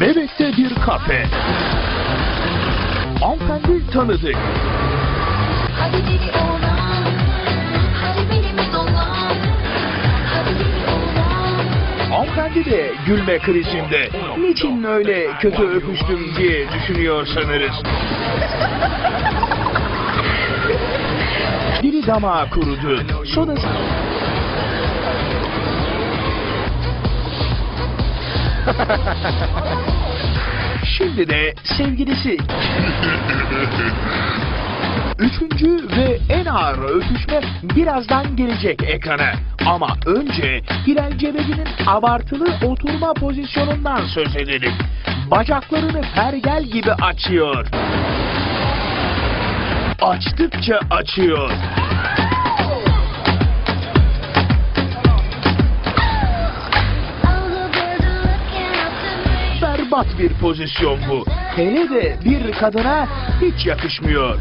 Bebek'te bir kafe. Hanımefendi tanıdık. Hadi deli oğlan, hadi benimle dolan. Hadi deli oğlan, Hanımefendi de gülme krizinde. Niçin öyle kötü öpüştüm diye düşünüyor sanırız. Dili damağı kurudu. Sodası... Şimdi de sevgilisi. Üçüncü ve en ağır öpüşme birazdan gelecek ekrana. Ama önce Hilal Cebeci'nin abartılı oturma pozisyonundan söz edelim. Bacaklarını pergel gibi açıyor. Açtıkça açıyor. Berbat bir pozisyon bu. Hele de bir kadına hiç yakışmıyor.